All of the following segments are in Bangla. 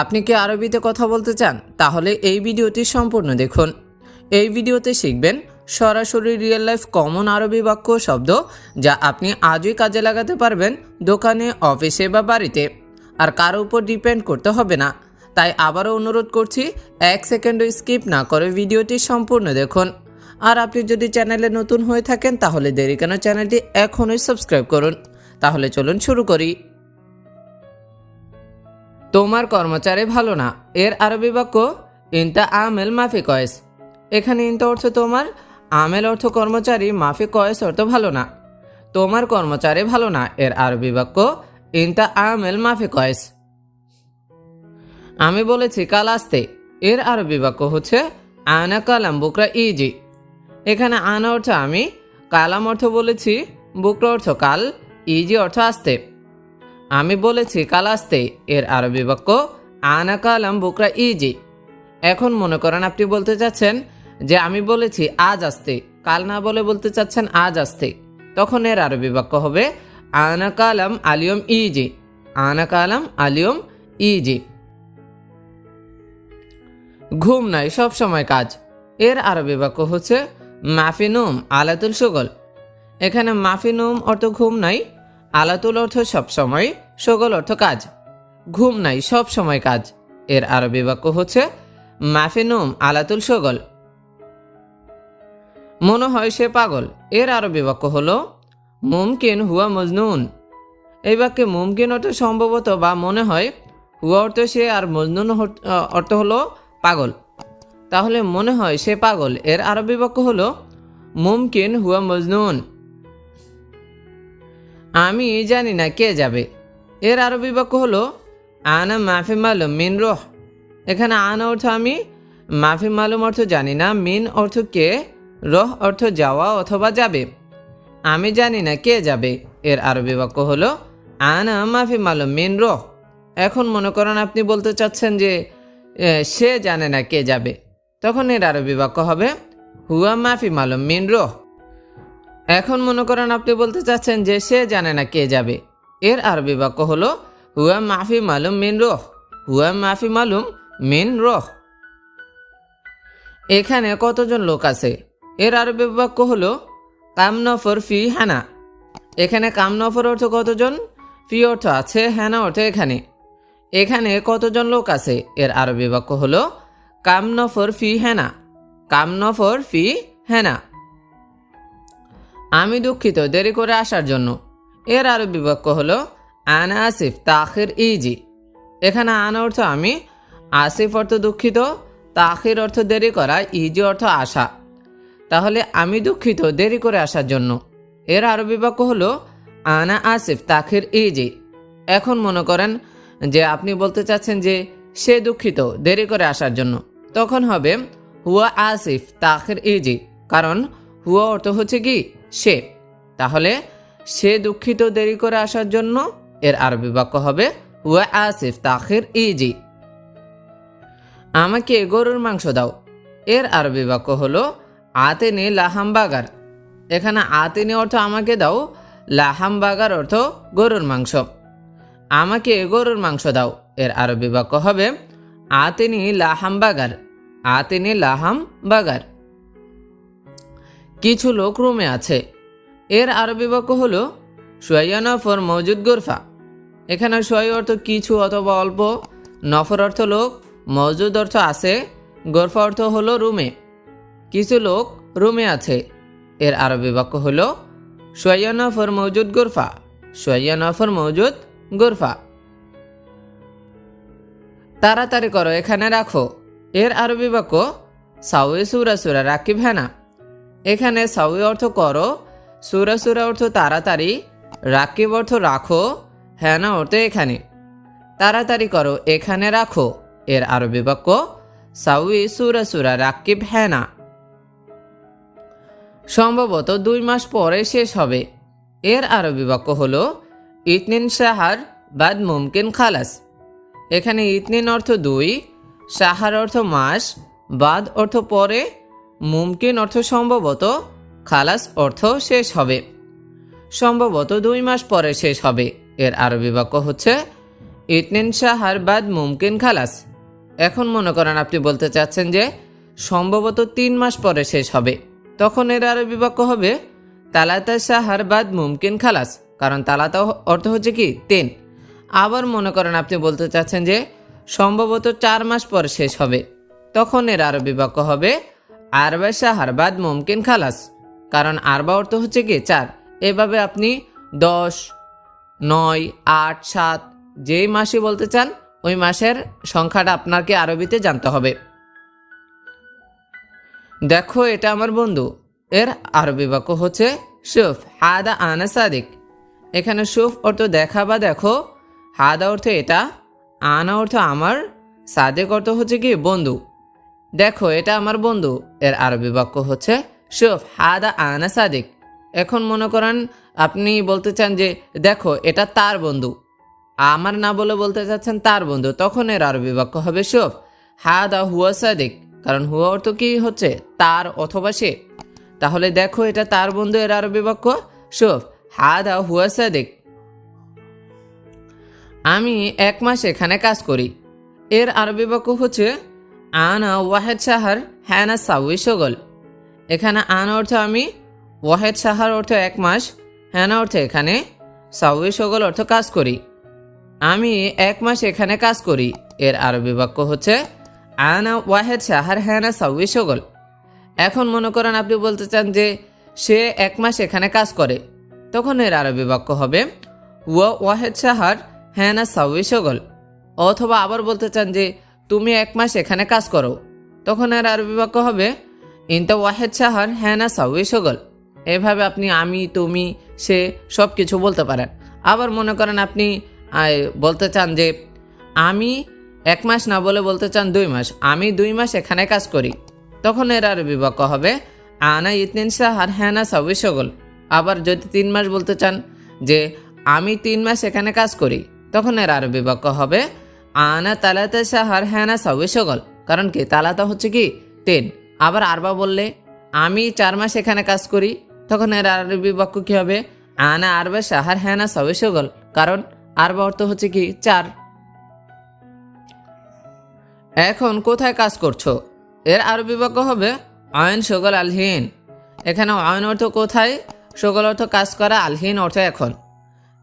আপনি কি আরবিতে কথা বলতে চান? তাহলে এই ভিডিওটি সম্পূর্ণ দেখুন। এই ভিডিওতে শিখবেন সরাসরি রিয়েল লাইফ কমন আরবি বাক্য শব্দ যা আপনি আজই কাজে লাগাতে পারবেন দোকানে, অফিসে বা বাড়িতে। আর কারও উপর ডিপেন্ড করতে হবে না। তাই আবারও অনুরোধ করছি, এক সেকেন্ডও স্কিপ না করে ভিডিওটি সম্পূর্ণ দেখুন। আর আপনি যদি চ্যানেলে নতুন হয়ে থাকেন, তাহলে দেরি কেন চ্যানেলটি এখনই সাবস্ক্রাইব করুন। তাহলে চলুন শুরু করি। তোমার কর্মচারী ভালো না। এর আরবি বাক্য, ইনতা আমেল মাফি কয়েস। এখানে ইনতা অর্থ তোমার, আমেল অর্থ কর্মচারী, মাফি কয়েস অর্থ ভালো না। তোমার কর্মচারী ভালো না, এর আরবি বাক্য, ইনতা আমেল মাফি কয়েস। আমি বলেছি, কাল আসতে। এর আরবি বাক্য হচ্ছে আয়না কালাম বুকরা ইজি। এখানে আনা অর্থ আমি, কালাম অর্থ বলেছি, বুকরা অর্থ কাল, ইজি অর্থ আসতে। আমি বলেছি, কাল আসতে। এর আরবি বাক্য, আনা কালাম বুকরা ইজি। এখন মনে করেন আপনি বলতে চাচ্ছেন যে, আমি বলেছি, আজ আসতে। কাল না বলে বলতে চাচ্ছেন, আজ আসতে। তখন এর আরবি বাক্য হবে, আনা কালাম আলিয়ম ইজি। আনা কালাম আলিয়ম ইজি। ঘুম নাই, সব সময় কাজ। এর আরবি বাক্য হচ্ছে, মাফিনুম আলাতুল সুগল এখানে মাফিনুম অর্থ ঘুম নাই আলাতুল অর্থ সব সময়, সগল অর্থ কাজ। ঘুম নাই, সব সময় কাজ। এর আরবি বাক্য হচ্ছে, মাফিনুম আলাতুল সগল। মনে হয় সে পাগল। এর আরবি বাক্য হল, মুমকিন হুয়া মজনুন। এই বাক্যে মুমকিন অর্থ সম্ভবত বা মনে হয়, হুয়া অর্থ সে আর মজনুন অর্থ হলো পাগল। তাহলে মনে হয় সে পাগল। এর আরবি বাক্য হলো, মুমকিন হুয়া মজনুন। আমি জানি না কে যাবে। এর আরবি বাক্য হলো, আনা মাফি মালুম মিন রোহ। এখানে আনা অর্থ আমি, মাফি মালুম অর্থ জানি না, মিন অর্থ কে, রহ অর্থ যাওয়া অথবা যাবে। আমি জানি না কে যাবে। এর আরবি বাক্য হলো, আনা মাফি মালুম মিন রহ। এখন মনে করেন আপনি বলতে চাচ্ছেন যে সে জানে না কে যাবে। তখন এর আরবি বাক্য হবে, হুয়া মাফি মালুম মিন রহ। এখন মনে করেন আপনি বলতে চাচ্ছেন যে সে জানে না কে যাবে। এর আরবি বাক্য হলো, হুয়া মাফি মালুম মিন রোহ, হুয়া মাফি মালুম মিন রোহ। এখানে কতজন লোক আছে? এর আরবি বাক্য হলো, কাম নফর ফি হানা। এখানে কাম নফর অর্থ কতজন? ফি অর্থ আছে হ্যানা অর্থ এখানে। এখানে কতজন লোক আছে? এর আরবি বাক্য হলো, কাম নফর ফি হেনা। কাম নফর ফি হেনা। আমি দুঃখিত, দেরি করে আসার জন্য। এর আরবি বাক্য হলো, আনা আসিফ তাখির ইজি। এখানে আনা অর্থ আমি, আসিফ অর্থ দুঃখিত, তাখির অর্থ দেরি করা, ইজি অর্থ আসা। তাহলে আমি দুঃখিত, দেরি করে আসার জন্য। এর আরবি বাক্য হলো, আনা আসিফ তাখির ইজি। এখন মনে করেন যে আপনি বলতে চাচ্ছেন যে সে দুঃখিত, দেরি করে আসার জন্য। তখন হবে, হুয়া আসিফ তাখির ইজি। কারণ হুয়া অর্থ হচ্ছে কি? সে। তাহলে সে দুঃখিত দেরি করে আসার জন্য এর আরবি বাক্য হবে, ওয়া আসিফ তাখির ইজি। আমাকে গরুর মাংস দাও। এর আরবি বাক্য হলো, আতেনে লাহাম বাগার। এখানে আতেনে অর্থ আমাকে দাও, লাহাম বাগার অর্থ গরুর মাংস। আমাকে গরুর মাংস দাও। এর আরবি বাক্য হবে, আতেনি লাহাম বাগার। আতেনি লাহাম বাগার। কিছু লোক রুমে আছে। এর আরবি বাক্য হলো সোয়াইয়া নফর মজুদ গোরফা। এখানে সোয়াই অর্থ কিছু অথবা অল্প। নফর অর্থ লোক, মজুদ অর্থ আছে। গোরফা অর্থ হলো রুমে। কিছু লোক রুমে আছে। এর আরবি বাক্য হলো সোয়াইয়া নফর মজুদ গোরফা। সোয়াইয়া নফর মজুদ গোরফা। তাড়াতাড়ি করো, এখানে রাখো। এর আরবি বাক্য সাউয়ে সুরা সুরা রাকিব হ্যানা। এখানে সাউই অর্থ করো, সুরা সুরা অর্থ তাড়াতাড়ি, রাকিব অর্থ রাখো হ্যানা অর্থ এখানে। তাড়াতাড়ি করো, এখানে রাখো, এর আরবি বাক্য সাউই সুরা সুরা রাকিব হ্যানা সম্ভবত দুই মাস পরে শেষ হবে। এর আরও বাক্য হলো, ইতনিন সাহার বাদ মুমকিন খালাস। এখানে ইতনিন অর্থ দুই সাহার অর্থ মাস, বাদ অর্থ পরে মুমকিন অর্থ সম্ভবত, খালাস অর্থ শেষ হবে। সম্ভবত দুই মাস পরে শেষ হবে। এর আরবি বাক্য হচ্ছে, ইতনিন শাহার বাদ মুমকিন খালাস। এখন মনে করেন আপনি বলতে চাচ্ছেন যে, সম্ভবত তিন মাস পরে শেষ হবে। তখন এর আরবি বাক্য হবে, তালাতা শাহার বাদ মুমকিন খালাস। কারণ তালাতা অর্থ হচ্ছে কি? তিন। আবার মনে করেন আপনি বলতে চাচ্ছেন যে, সম্ভবত চার মাস পর শেষ হবে। তখন এর আরবি বাক্য হবে আরবা শাহার বাদ মুমকিন খালাস। কারণ আরবা অর্থ হচ্ছে কি? চার। এভাবে আপনি দশ, নয়, আট, সাত, যেই মাসে বলতে চান, ওই মাসের সংখ্যাটা আপনাকে আরবিতে জানতে হবে। দেখো, এটা আমার বন্ধু। এর আরবি বাক্য হচ্ছে সুফ, হাদা আনা সাদিক। এখানে সুফ অর্থ দেখা বা দেখো, হাদা অর্থ এটা, আনা অর্থ আমার, সাদেক অর্থ হচ্ছে কি? বন্ধু। দেখো, এটা আমার বন্ধু। এর আরবি বাক্য হচ্ছে, সুফ হাদা আনা সাদিক। এখন মনে করেন, আপনি বলতে চান যে, দেখো, এটা তার বন্ধু। আমার না বলে বলতে চাচ্ছেন তার বন্ধু, তখন এর আরবি বাক্য হবে সুফ হাদা হুয়া সাদিক। কারণ হুয়া অর্থ কি? হচ্ছে তার অথবা সে। তাহলে দেখো, এটা তার বন্ধু, এর আরবি বাক্য, সুফ হাদা হুয়া সাদিক। আমি এক মাস এখানে কাজ করি। এর আরবি বাক্য হচ্ছে আনা ওয়াহেদ সাহার হ্যানা সাউই সগল এখানে আন অর্থ আমি, ওয়াহেদ সাহার অর্থ এক মাস হ্যানা অর্থ এখানে সাউই সগল অর্থ কাজ করি। আমি এক মাস এখানে কাজ করি। এর আরবি বাক্য হচ্ছে, আনা ওয়াহেদ সাহার হ্যানা সাউই সগল এখন মনে করেন আপনি বলতে চান যে, সে এক মাস এখানে কাজ করে। তখন এর আরবি বাক্য হবে, ওয়া ওয়াহেদ সাহার হ্যানা সাউই সগল অথবা আবার বলতে চান যে তুমি এক মাস এখানে কাজ করো। তখন এর আরবি বাক্য হবে? ইন ইনতা ওয়াহেদ সাহার হ্যানা সাউই সগল এভাবে আপনি, আমি, তুমি, সে সব কিছু বলতে পারেন। আবার মনে করেন আপনি বলতে চান যে, আমি এক মাস না বলে বলতে চান দুই মাস, আমি দুই মাস এখানে কাজ করি। তখন এর আরবি বাক্য হবে? আনা ইতিন সাহার হ্যানা সাউই সগল আবার যদি তিন মাস বলতে চান যে, আমি তিন মাস এখানে কাজ করি, তখন এর আরবি বাক্য হবে? আনা তালাতে সাহার হ্যানা সাউই সগল কারণ কি? তালাতা হচ্ছে কি? তিন। আবার আরবা বললে, আমি চার মাস এখানে কাজ করি। তখন এর আরবি বাক্য কি হবে? আনা আরবা সাহার হ্যানা সাউই সগল কারণ আরবা অর্থ হচ্ছে কি? চার। এখন কোথায় কাজ করছ? এর আরবি বাক্য হবে আয়ন সগল আলহীন। এখানে আয়ন অর্থ কোথায়? সগল অর্থ কাজ করা, আলহীন অর্থ এখন।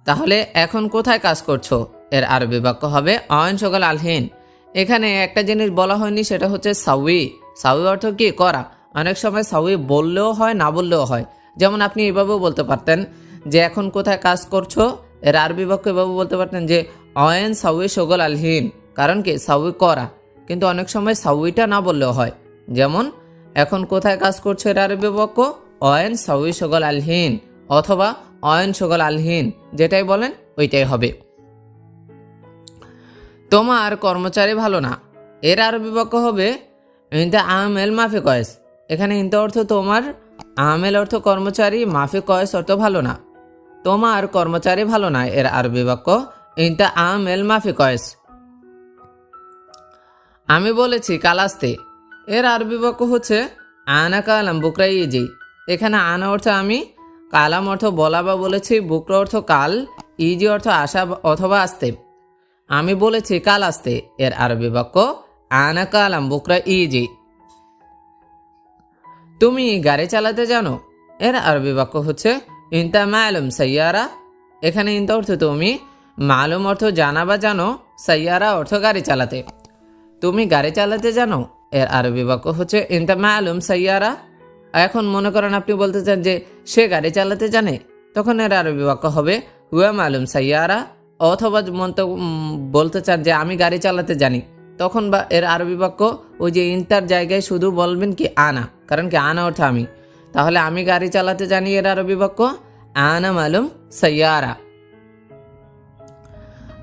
তাহলে এখন কোথায় কাজ করছ? এর আরবি বাক্য হবে অয়ন সকাল আলহীন। এখানে একটা জিনিস বলা হয়নি, সেটা হচ্ছে সাউই। সাউই অর্থ কি? করা। অনেক সময় সাউই বললেও হয়, না বললেও হয়। যেমন আপনি এভাবেও বলতে পারতেন যে, এখন কোথায় কাজ করছ? এর আরবি বাক্য এভাবে বলতে পারতেন যে অয়েন সাউই সগল আলহীন। কারণ কি? সাউই করা। কিন্তু অনেক সময় সাউইটা না বললেও হয়। যেমন, এখন কোথায় কাজ করছ? এর আরবি বাক্য অয়েন সাউই সগল আলহীন। অথবা অয়েন সগল আলহীন। যেটাই বলেন, ওইটাই হবে। তোমার কর্মচারী ভালো না। এর আরবি বিপক্ষ হবে ইনতা আমেল মাফি কয়েস। এখানে ইনতা অর্থ তোমার, আমেল অর্থ কর্মচারী, মাফি কয়েস অর্থ ভালো না। তোমার কর্মচারী ভালো না, এর আরবি বাক্য ইনতা আমেল মাফি কয়েস। আমি বলেছি কাল আসতে এর আরবি বাক্য হচ্ছে, আনা কালাম বুকরাই ইজি। এখানে আনা অর্থ আমি, কালাম অর্থ বলা বা বলেছি, বুকরা অর্থ কাল, ইজি অর্থ আসা অথবা আসতে। আমি বলেছি, কাল আসতে। এর আরবি বাক্য, আনা কালাম বুকরা ইজি। তুমি গাড়ি চালাতে জানো? এর আরবি বাক্য হচ্ছে, ইনতা মালুম সাইয়ারা। এখানে ইনতা অর্থ তুমি, মালুম অর্থ জানা বা জানো, সাইয়ারা অর্থ গাড়ি চালাতে। তুমি গাড়ি চালাতে জানো? এর আরবি বাক্য হচ্ছে, ইনতা মালুম সাইয়ারা। এখন মনে করেন আপনি বলতে চান যে, সে গাড়ি চালাতে জানে? তখন এর আরবি বাক্য হবে, হুয়া মালুম সাইয়ারা। অথবা মন্ত উম, বলতে চান যে আমি গাড়ি চালাতে জানি তখন বা এর আরবি বাক্য ওই যে ইন্টার জায়গায় শুধু বলবেন কি আনা কারণ কি আনা অর্থ আমি। তাহলে আমি গাড়ি চালাতে জানি এর আরবি বাক্য? আনা মালুম সাইয়ারা।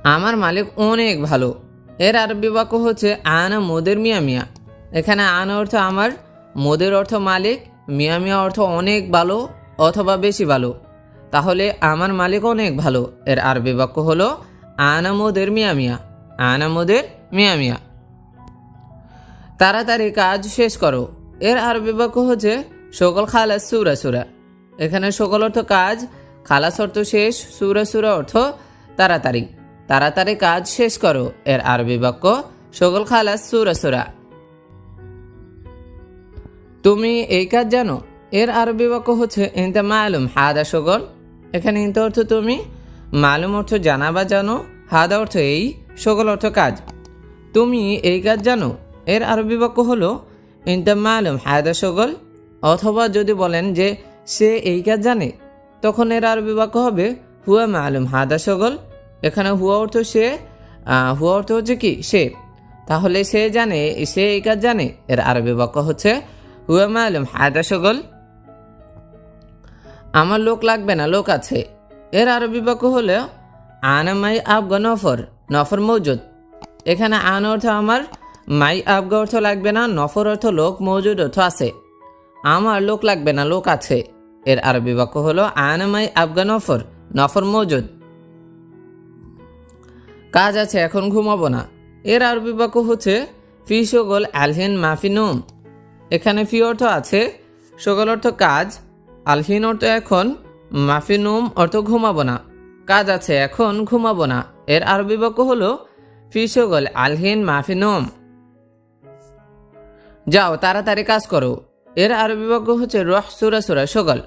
আমার মালিক অনেক ভালো। এর আরবি বাক্য হচ্ছে আনা মোদের মিয়া মিয়া। এখানে আনা অর্থ আমার মোদের অর্থ মালিক মিয়া মিয়া অর্থ অনেক ভালো অথবা বেশি ভালো। তাহলে আমার মালিক অনেক ভালো। এর আরবি বাক্য হলো, আনা মোদের মিয়া মিয়া, আনা মোদের মিয়া মিয়া। তাড়াতাড়ি কাজ শেষ করো। এর আরবি বাক্য হচ্ছে, সকল খালাস সুরা সুরা। এখানে সকল অর্থ কাজ, খালাস অর্থ শেষ, সুরা সুরা অর্থ তাড়াতাড়ি। তাড়াতাড়ি কাজ শেষ করো। এর আরবি বাক্য, সকল খালাস সুরা সুরা। তুমি এই কাজ জানো? এর আরবি বাক্য হচ্ছে ইনতা মালুম হাদা সগল এখানে ইনতা অর্থ তুমি। মালুম অর্থ জানা বা জানো, হাদা অর্থ এই, সকল অর্থ কাজ। তুমি এই কাজ জানো। এর আরবি বাক্য হলো, ইনতা মালুম হায়দা সগল অথবা যদি বলেন যে, সে এই কাজ জানে তখন এর আরবি বাক্য হবে, হুয়া মালুম হাদা সগল এখানে হুয়া অর্থ সে হুয়া অর্থ হচ্ছে কি? সে। তাহলে সে জানে, সে এই কাজ জানে। এর আরবি বাক্য হচ্ছে, হুয়া মালুম হায়দা সগল আমার লোক লাগবে না, লোক আছে। এর আরবি বাক্য হলো আনা মাই আবগা নফর নফর মৌজুদ। এখানে আন অর্থ আমার, মাই আবগা অর্থ লাগবে না, নফর অর্থ লোক, মৌজুদ অর্থ আছে। আমার লোক লাগবে না, লোক আছে। এর আরবি বাক্য হলো আনা মাই আবগা নফর নফর মৌজুদ। কাজ আছে, এখন ঘুমাবো না। এর আরবি বাক্য হচ্ছে ফি সগল আলহিন মাফিনুম। এখানে ফি অর্থ আছে, সগল অর্থ কাজ আলহিন অর্থ এখন, মাফিনুম অর্থ ঘুমাবো না। কাজ আছে, এখন ঘুমাবো না। এর আরবি বাক্য হলো, ফি সগল আলহিন মাফিনুম। যাও, তাড়াতাড়ি কাজ করো। এর আরবি বাক্য হচ্ছে রহ সুরা সুরা সগল।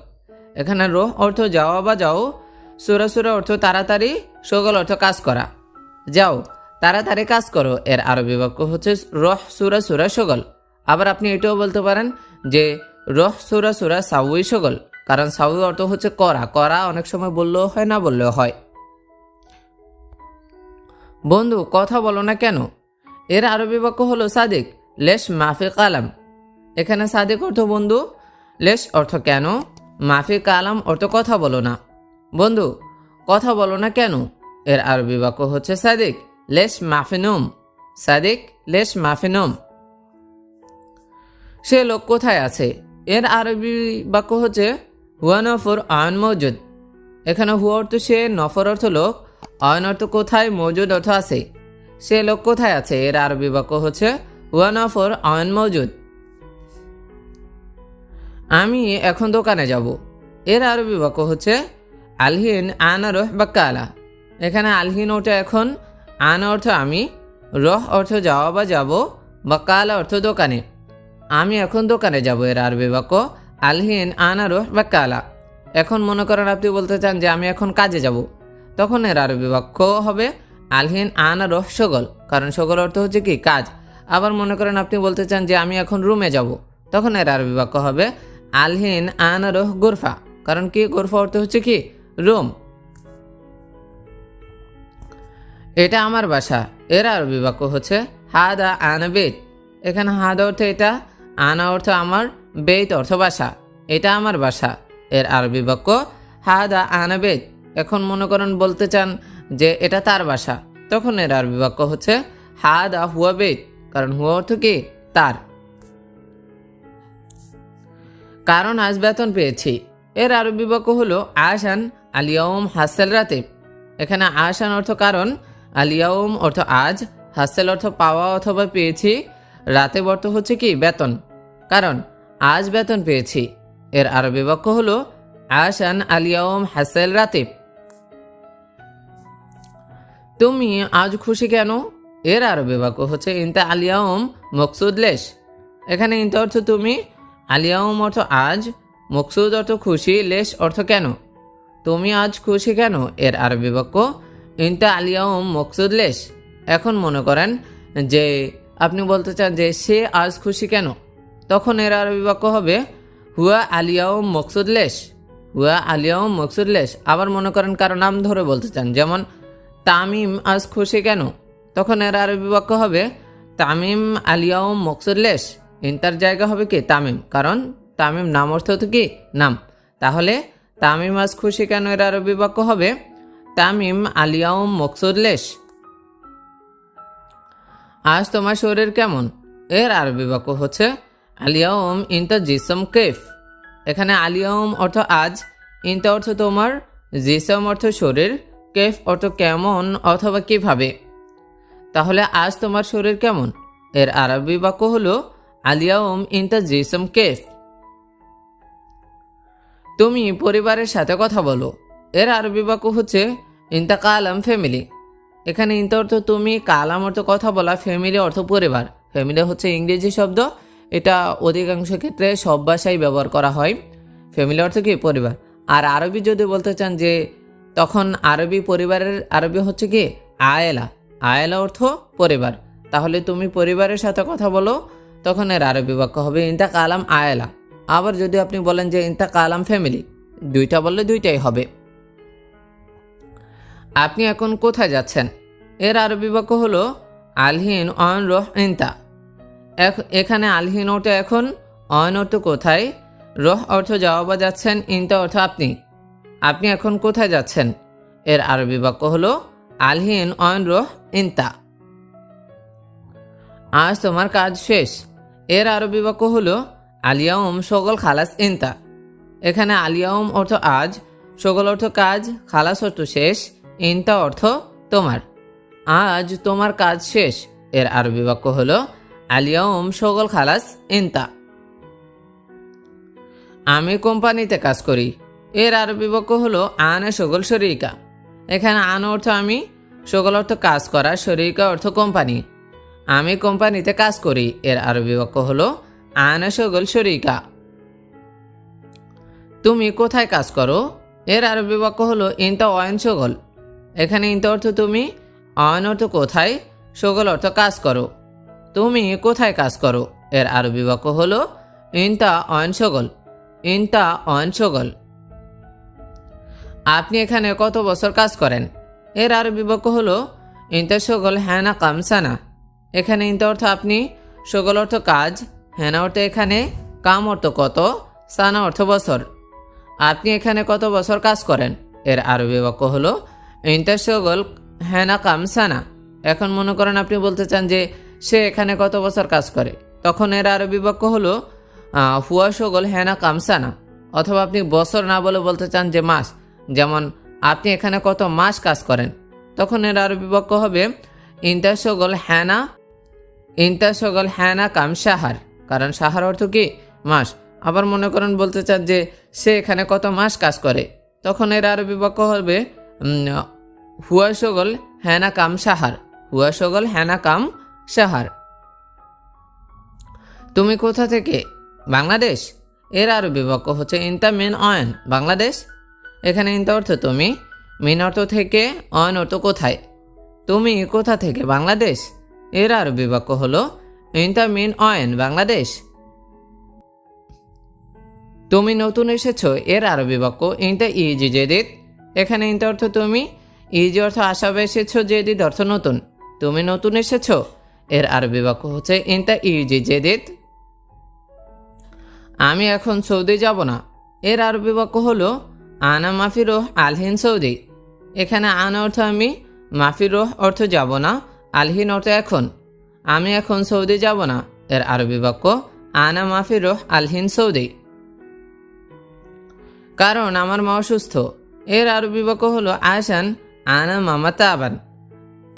এখানে রহ অর্থ যাওয়া বা যাও, সুরা সুরা অর্থ তাড়াতাড়ি, সগল অর্থ কাজ করা। যাও, তাড়াতাড়ি কাজ করো। এর আরবি বাক্য হচ্ছে রহ সুরা সুরা সগল। আবার আপনি এটাও বলতে পারেন যে রহ সুরা সুরা সাউই সগল। কারণ সাউই অর্থ হচ্ছে করা। করা অনেক সময় বললেও হয়, না বললেও হয়। বন্ধু, কথা বলো না কেন? এর আরবি বাক্য হলো সাদিক, লেশ মাফি কালাম। এখানে সাদিক অর্থ বন্ধু, লেশ অর্থ কেন? মাফি কালাম অর্থ কথা বলো না। বন্ধু, কথা বলো না কেন? এর আরবি বাক্য হচ্ছে সাদিক, লেশ মাফিনুম সাদিক, লেশ মাফিনুম সে লোক কোথায় আছে? এর আরবি বাক্য হচ্ছে হুয়া নফর আয়ন মজুদ। এখানে হুয়া অর্থ সে, নফর অর্থ লোক আয়ন অর্থ কোথায় মজুদ অর্থ আছে। সে লোক কোথায় আছে? এর আরবি বাক্য হচ্ছে হুয়া নফর আয়ন মজুদ। আমি এখন দোকানে যাব। এর আরবি বাক্য হচ্ছে আলহিন আনা রহ বা কালা এখানে আলহিন ওটা এখন, আন অর্থ আমি, রহ অর্থ যাওয়া বা যাব বা অর্থ দোকানে। আমি এখন দোকানে যাব, এর আরবি বাক্য। আলহিন আনা রহ বা কালা এখন মনে করেন আপনি বলতে চান যে আমি এখন কাজে যাব। তখন এর আরবি বাক্য হবে আলহিন আনা রহ সগল। কারণ সগল অর্থ হচ্ছে কি? কাজ। আবার মনে করেন আপনি বলতে চান যে আমি এখন রুমে যাব। তখন এর আরবি বাক্য হবে আলহিন আনা রহ গোরফা। কারণ কি? গোরফা অর্থ হচ্ছে কি? রুম। এটা আমার বাসা। এর আরবি বাক্য হচ্ছে হাদা আনা বেত। এখানে হাদা অর্থ এটা, আনা অর্থ আমার। বেত অর্থ বাসা এটা আমার বাসা এর আরবি বাক্য, হাদা আনা বেত এখন মনে করেন বলতে চান যে এটা তার বাসা তখন এর আরবি বাক্য হচ্ছে, হাদা হুয়া বেত কারণ হুয়া অর্থ কি? তার। কারণ আজ বেতন পেয়েছি। এর আরবি বাক্য হলো আসান আলিয়াউম হাসেল রাতে। এখানে আসান অর্থ কারণ আলিয়াউম অর্থ আজ, হাসেল অর্থ পাওয়া অথবা পেয়েছি। রাতে অর্থ হচ্ছে কি? বেতন। কারণ আজ বেতন পেয়েছি। এর আরবি বাক্য হলো আসান আলিয়াউম হাসেল রাতে তুমি আজ খুশি কেন? এর আরবি বাক্য হচ্ছে, ইনতা মকসুদ লেশ। এখানে ইনতা অর্থ তুমি আলিয়াউম অর্থ আজ, মকসুদ অর্থ খুশি, লেশ অর্থ কেন? তুমি আজ খুশি কেন? এর আরবি বাক্য, ইনতা আলিয়াউম মকসুদ লেশ। এখন মনে করেন যে, আপনি বলতে চান যে, সে আজ খুশি কেন? তখন এর আরবি বাক্য হবে, হুয়া আলিয়াউম মকসুদ লেশ হুয়া আলিয়াউম মকসুদ লেশ আবার মনে করেন কারও নাম ধরে বলতে চান, যেমন, তামিম আজ খুশি কেন? তখন এর আরবি বাক্য হবে, তামিম আলিয়াউম মকসুদ লেশ ইন্টার জায়গা হবে কি? তামিম। কারণ, তামিম নাম অর্থ তো কি? নাম। তাহলে, তামিম আজ খুশি কেন? এর আরবি বাক্য হবে, তামিম আলিয়াউম মকসুদ লেশ আজ তোমার শরীর কেমন? এর আরবি বাক্য হচ্ছে আলিয়াউম ইনতা জিসম কেফ। এখানে আলিয়াউম অর্থ আজ, ইনতা অর্থ তোমার, জিসম অর্থ শরীর, কেফ অর্থ কেমন অথবা কীভাবে। তাহলে আজ তোমার শরীর কেমন? এর আরবি বাক্য হলো, আলিয়াউম ইনতা জিসম কেফ। তুমি পরিবারের সাথে কথা বলো। এর আরবি বাক্য হচ্ছে ইন্তাকালাম ফ্যামিলি। এখানে ইন্তা অর্থ তুমি, কালাম অর্থ কথা বলা, ফ্যামিলি অর্থ পরিবার। ফ্যামিলি হচ্ছে ইংরেজি শব্দ এটা অধিকাংশ ক্ষেত্রে সব ভাষায় ব্যবহার করা হয়। ফ্যামিলি অর্থ কি? পরিবার। আর আরবি যদি বলতে চান যে, তখন আরবি পরিবারের, আরবি হচ্ছে কি? আয়েলা। আয়েলা অর্থ পরিবার। তাহলে তুমি পরিবারের সাথে কথা বলো, তখন এর আরবি বাক্য হবে ইন্তা কালাম আয়েলা। আবার যদি আপনি বলেন যে ইন্তা কালাম ফ্যামিলি, দুইটা বললে দুইটাই হবে। আপনি এখন কোথায় যাচ্ছেন? এর আরবি বাক্য হলো, আলহিন অন রহ ইন্তা। এখানে আলহিন অর্থ এখন অন অর্থ কোথায়? রহ অর্থ যাওয়া যাচ্ছেন, ইন্তা অর্থ আপনি। আপনি এখন কোথায় যাচ্ছেন? এর আরবি বাক্য হলো, আলহিন অন রহ ইন্তা। আজ তোমার কাজ শেষ। এর আরবি বাক্য হলো, আলিয়াউম সকল খালাস ইন্তা। এখানে আলিয়াউম অর্থ আজ সকল অর্থ কাজ, খালাস অর্থ শেষ, ইন্তা অর্থ তোমার। আজ তোমার কাজ শেষ। এর আরবি বাক্য হলো আলিয়াউম সকল খালাস ইনতা। আমি কোম্পানিতে কাজ করি। এর আরবি বাক্য হলো আনে সকল শরিকা। এখানে আন অর্থ আমি সকল অর্থ কাজ করা, শরিকা অর্থ কোম্পানি। আমি কোম্পানিতে কাজ করি। এর আরবি বাক্য হলো আনা সকল শরিকা। তুমি কোথায় কাজ করো? এর আরবি বাক্য হলো ইনতা অয়ন সগল। এখানে ইনতা অর্থ তুমি, অয়ন অর্থ কোথায়? সকল অর্থ কাজ করো। তুমি কোথায় কাজ করো? এর আরবি বাক্য হলো, ইনতা অয়ন সগল, ইনতা অয়ন সগল। আপনি এখানে কত বছর কাজ করেন? এর আরবি বাক্য হলো, ইনতা সগল হ্যানা কামসানা। এখানে ইনতা অর্থ আপনি, সগল অর্থ কাজ হ্যানা অর্থ এখানে, কাম অর্থ কত, সানা অর্থ বছর। আপনি এখানে কত বছর কাজ করেন? এর আরবি বাক্য হলো, ইনতা সগল হ্যানা কামসানা। এখন মনে করেন আপনি বলতে চান যে সে এখানে কত বছর কাজ করে। তখন এর আরবি বাক্য হলো হুয়া সগল হ্যানা কামসানা। অথবা আপনি বছর না বলে বলতে চান যে মাস, যেমন আপনি এখানে কত মাস কাজ করেন। তখন এর আরবি বাক্য হবে, ইন্তা সগল হ্যানা ইন্তা সগল হ্যানা কাম সাহার কারণ সাহার অর্থ কি? মাস। আবার মনে করেন বলতে চান যে সে এখানে কত মাস কাজ করে। তখন এর আরবি বাক্য হবে হুয়া সগল হ্যানা কাম সাহার হুয়া সগল হ্যানা কাম সাহার। তুমি কোথা থেকে? বাংলাদেশ? এর আরবি বাক্য হচ্ছে ইনতা মেন অয়ন, বাংলাদেশ? এখানে ইনতা অর্থ তুমি মেন অর্থ থেকে, অয়ন অর্থ কোথায়? তুমি কোথা থেকে? বাংলাদেশ? এর আরবি বাক্য হলো ইনতা মেন অয়ন, বাংলাদেশ? তুমি নতুন এসেছ, এর আরবি বাক্য ইনতা ইজি জেদিদ এখানে ইনতা অর্থ তুমি, ইজি অর্থ আশাবে এসেছ জেদিদ অর্থ নতুন। তুমি নতুন এসেছ এর আরবি বাক্য হচ্ছে, ইনতা ইজি জেদিদ। আমি এখন সৌদি যাব না। এর আরবি বাক্য হলো, আনা মাফিরোহ আলহিন সৌদি। এখানে আনা অর্থ আমি মাফিরোহ অর্থ যাব না, আলহিন অর্থ এখন। আমি এখন সৌদি যাব না। এর আরবি বাক্য, আনা মাফিরোহ আলহিন সৌদি। কারণ আমার মা অসুস্থ। এর আরবি বাক্য হলো আসান আনা মামা তাবান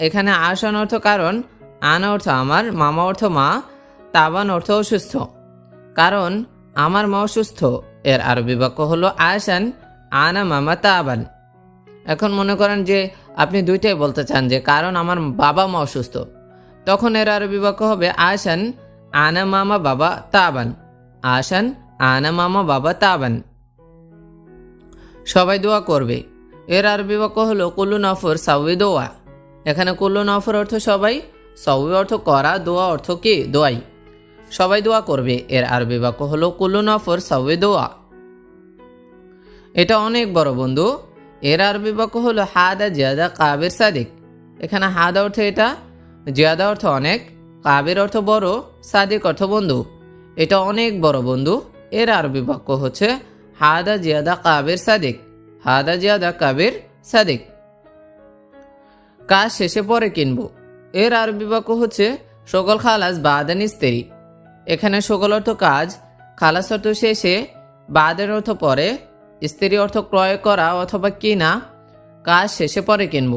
এখানে আসান অর্থ কারণ আনা অর্থ আমার, মামা অর্থ মা, তাবান অর্থ অসুস্থ। কারণ আমার মা অসুস্থ। এর আরবি বাক্য হলো আসান আনা মামা তাবান। এখন মনে করেন যে আপনি দুইটাই বলতে চান যে কারণ আমার বাবা মা অসুস্থ। তখন এর আরবি বাক্য হবে আসান আনা মামা বাবা তাবান। আসান আনা মামা বাবা তাবান। সবাই দোয়া করবে। এর আরবি বাক্য হলো কুল্লু নফর সাউই দোয়া এখানে কুল্লু নফর অর্থ সবাই সাউই অর্থ করা, দোয়া অর্থ কি? দোয়াই। সবাই দোয়া করবে। এর আরবি বাক্য হলো, কুল্লু নফর সাউই দোয়া। এটা অনেক বড় বন্ধু। এর আরবি বাক্য হলো, হাদা জিয়াদা কাবের সাদিক। এখানে হাদা অর্থ এটা, জিয়াদা অর্থ অনেক। কাবের অর্থ বড়, সাদিক অর্থ বন্ধু। এটা অনেক বড় বন্ধু। এর আরবি বাক্য হচ্ছে, হাদা জিয়াদা কাবের সাদিক। হাদা জিয়াদা কাবের সাদিক। কাজ শেষে পরে কিনবো। এর আরবি বাক্য হচ্ছে, সকল খালাস বাদান ইস্তেরি এখানে সকল অর্থ কাজ, খালাস অর্থ শেষে, বাদের অর্থ পরে, স্ত্রী অর্থ ক্রয় করা অথবা কিনা, কাজ শেষে পরে কিনব।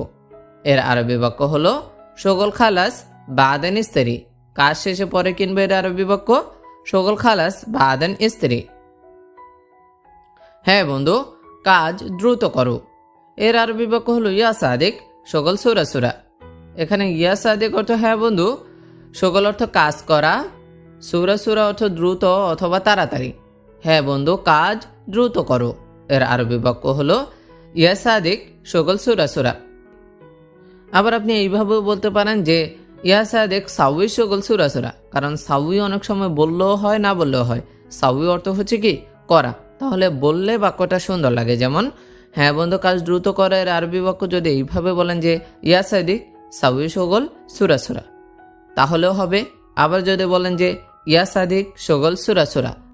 এর আরবি বাক্য হলো, সকল খালাস বাদেন স্ত্রী কাজ শেষে পরে কিনবো এর আরবি বাক্য, সকল খালাস বাদেন স্ত্রী হ্যাঁ বন্ধু, কাজ দ্রুত করো। এর আরবি বাক্য হলো, ইয়া সাদিক, সকল সুরা সুরা। এখানে ইয়া সাদিক অর্থ হ্যাঁ বন্ধু, সকল অর্থ কাজ করা। সুরা সুরা অর্থ দ্রুত অথবা তাড়াতাড়ি। হ্যাঁ বন্ধু, কাজ দ্রুত করো। এর আরবি বাক্য হলো, ইয়া সাদিক, সকল সুরা সুরা। আবার আপনি এইভাবেও বলতে পারেন যে, ইয়া সাদেক, সাউই, সকল সুরা সুরা। কারণ সাউই অনেক সময় বললেও হয়, না বললেও হয়। সাউই অর্থ হচ্ছে কি? করা। তাহলে বললে বাক্যটা সুন্দর লাগে। যেমন হ্যাঁ বন্ধু, কাজ দ্রুত করা। এর আরবি বাক্য যদি এইভাবে বলেন যে, ইয়া সাদিক সাউই সগল সুরা সুরা। তাহলেও হবে, আবার যদি বলেন যে, ইয়া সাদিক সগল সুরা সুরা।